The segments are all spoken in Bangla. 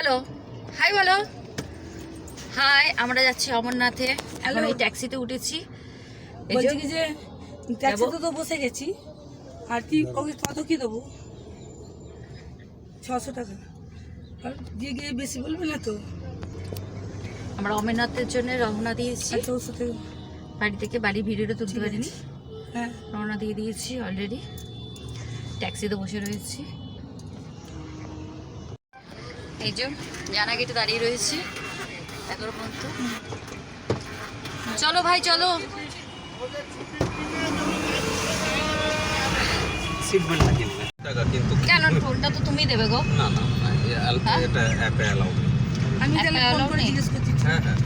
বলো। হাই বলো। হাই আমরা যাচ্ছি অমরনাথে। এখন এই ট্যাক্সিতে উঠেছি। বলছি কি যে ট্যাক্সিতে তো বসে গেছি। আর কি ওকে কত কি দেবো? ছশো টাকা। আর দিয়ে গিয়ে বেশি বলবে না তো? আমরা অমরনাথের জন্য রওনা দিয়েছি। আচ্ছা ওর বাড়ি থেকে বাড়ি ভিডিওটা তুলতে পারিনি। হ্যাঁ। রওনা দিয়ে দিয়েছি অলরেডি ট্যাক্সিতে বসে রয়েছি। এই যে জানা গেটে দাঁড়িয়ে রয়েছে এগারো পর্যন্ত। চলো ভাই চলো। কেন টোলটা তো তুমি দেবে গো। না না হ্যাঁ? এটা অ্যাপে অ্যালাউ আমি নেই? হ্যাঁ হ্যাঁ।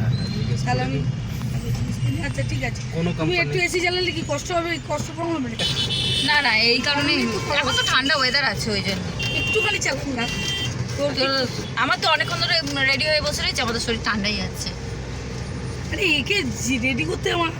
আচ্ছা ঠিক আছে। তুমি একটু এসি কি কষ্ট হবে? কষ্ট কম হবে না না এই কারণে এখন তো ঠান্ডা ওয়েদার আছে ওই জন্য। একটুখানি চালান না তোর তো আমার তো অনেকক্ষণ ধরে রেডি হয়ে বসে রয়েছে, আমাদের শরীর ঠান্ডাই যাচ্ছে আরে একে রেডি করতে আমার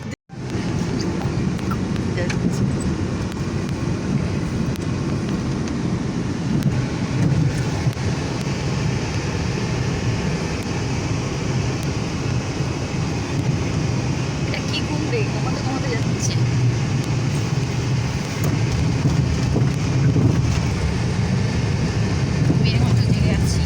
এটা কি ঘুমবে ঘুমাতে ঘুমাতে যাচ্ছে মেয়ের মতো জেগে আছি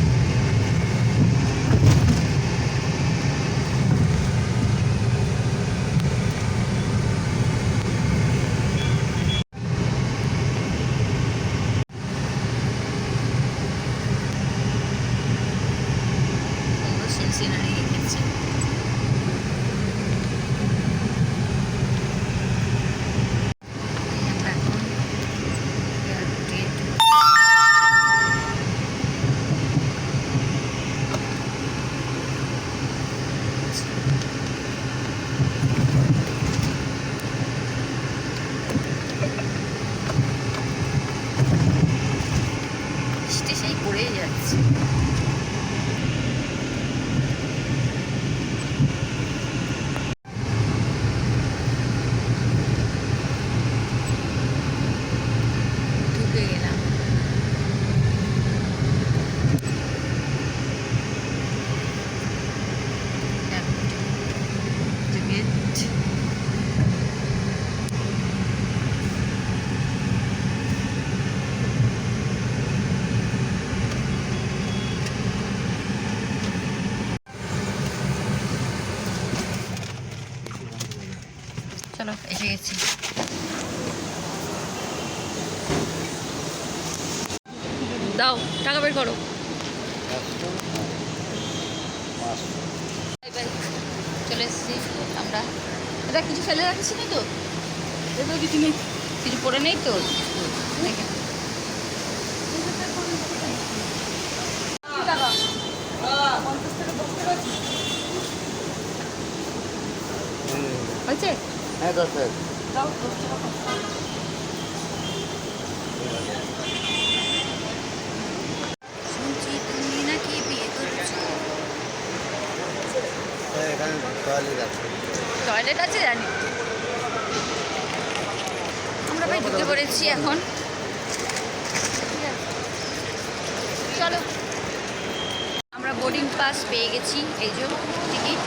সুন্দর সিন সিনারি রেখেছে আমরা এখন এয়ারপোর্টে বৃষ্টি সেই পড়েই যাচ্ছে ঢুকে গেলাম The gate. চলো এসে গেছি দাও টাকা বের করো। চলে এসেছি আমরা। এটা কিছু ফেলে রাখিস নি তো? এগুলো কিছু নেই। কিছু পড়ে নেই তো? হয়েছে? হ্যাঁ দশ টাকা টয়লেট আছে। জানি। আমরা ভাই ঢুকে পড়েছি এখন। চলো। আমরা বোর্ডিং পাস পেয়ে গেছি, এই যে টিকিট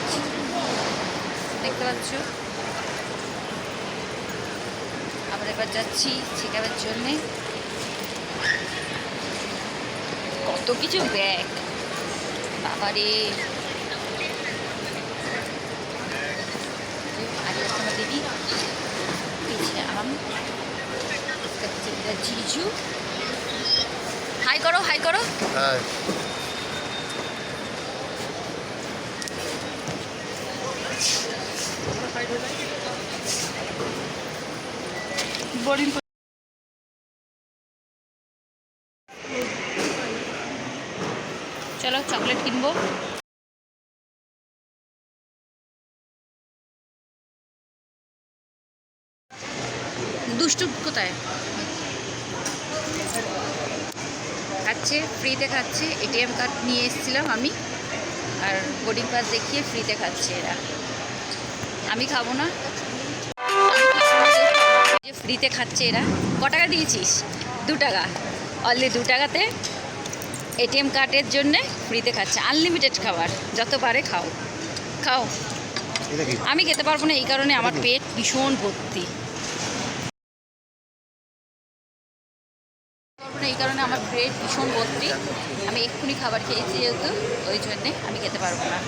দেখতে পাচ্ছ? তারপরে এবার যাচ্ছি শেখাবার জন্যে। কত কিছু ব্যাগ বাবারে। দিদি। পিছিয়ে আম। জিজু। হাই করো হাই করো। হ্যাঁ বোর্ডিং চলো চকলেট কিনবো। দুষ্টু কোথায়? খাচ্ছে ফ্রিতে খাচ্ছে এটিএম কার্ড নিয়ে এসেছিলাম আমি। আর বোর্ডিং পাস দেখিয়ে ফ্রিতে খাচ্ছে এরা। আমি খাব না। ফ্রিতে খাচ্ছে এরা। ক টাকা দিয়েছিস? দু টাকা। অনলি দু টাকাতে এটিএম কার্ডের জন্যে ফ্রিতে খাচ্ছে। আনলিমিটেড খাবার। যত পারে খাও। খাও। আমি খেতে পারব না এই কারণে আমার পেট ভীষণ ভর্তি। পারব না এই কারণে আমার পেট ভীষণ ভর্তি। আমি এক্ষুনি খাবার খেয়েছি যেহেতু ওই জন্যে আমি খেতে পারব না।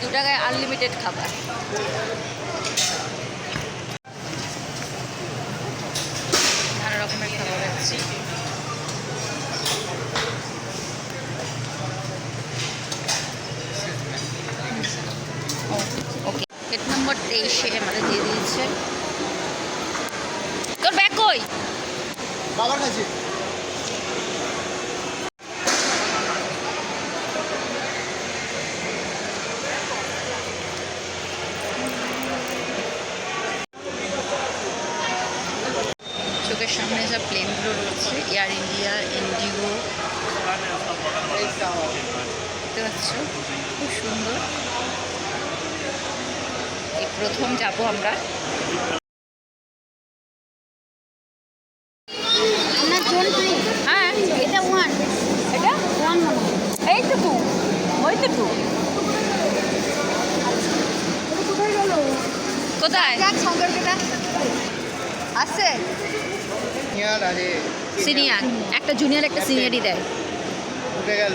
দু টাকায় আনলিমিটেড খাবার। ওকে গেট নম্বর তেইশে আমাদের দিয়ে দিয়েছে। তোর ব্যাগ কই? বাবার কাছে। সব প্লেনগুলো রয়েছে এয়ার ইন্ডিয়া ইন্ডিগো দেখতে পাচ্ছ? খুব সুন্দর। এই প্রথম যাব আমরা। হ্যাঁ। এটা ওয়ান এটা ওয়ান এই তো টু ওই তো টু কোথায় গেল কোথায় দেখ সম্পর্কটা আছে ইয়ার আরে সিনিয়র একটা জুনিয়র একটা সিনিয়রই দেয়। উঠে গেল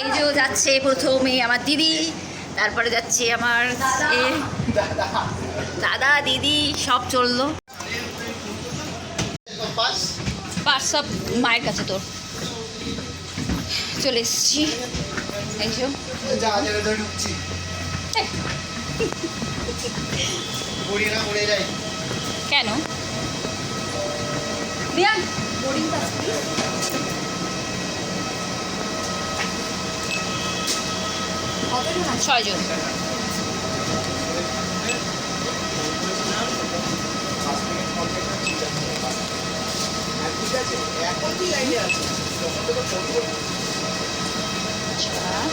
এই যে যাচ্ছে প্রথমে আমার দিদি তারপরে যাচ্ছে আমার দাদা। দিদি সব চলল। পাস। সব মায়ের কাছে তোর। চলে এসছি। এই। যে যা যা ঢুকছি পড়ি না পড়ে যাই কেন? রিয়ান। ছয়জন চার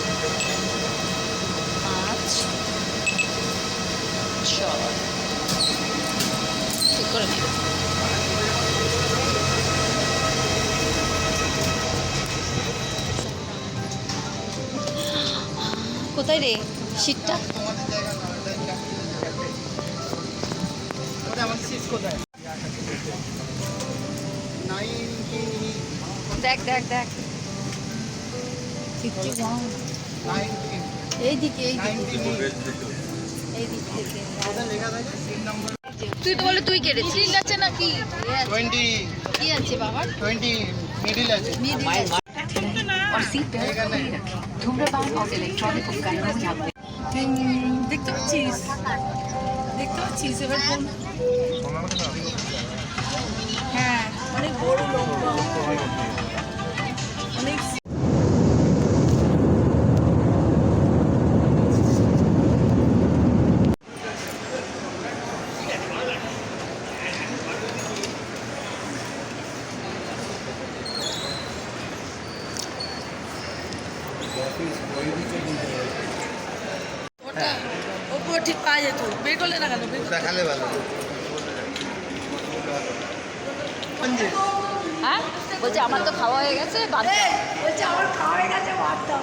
পাঁচ ছয়। করে নেবে কোথায় রে? শীতটা? দেখ দেখ দেখ। এইদিকে এইদিকে। এইদিকে তুই তো বলে তুই কেটেছিস আছে নাকি টোয়েন্টি কি আছে বাবার টোয়েন্টি মিডিল আছে और सीट बेल्ट এখানে धूम्रपान और इलेक्ट्रॉनिक उपकरणों में आप দেখতে পাচ্ছিস দেখতে পাচ্ছিস এবার কোন হ্যাঁ অনেক বড় লোক ওটা ওপর ঠিক পাওয়া যেত বের করলে না কেন? দেখালে ভালো। হ্যাঁ? বলছি আমার তো খাওয়া হয়ে গেছে বাদ দাও। বলছে আমার খাওয়া হয়ে গেছে বাদ দাও।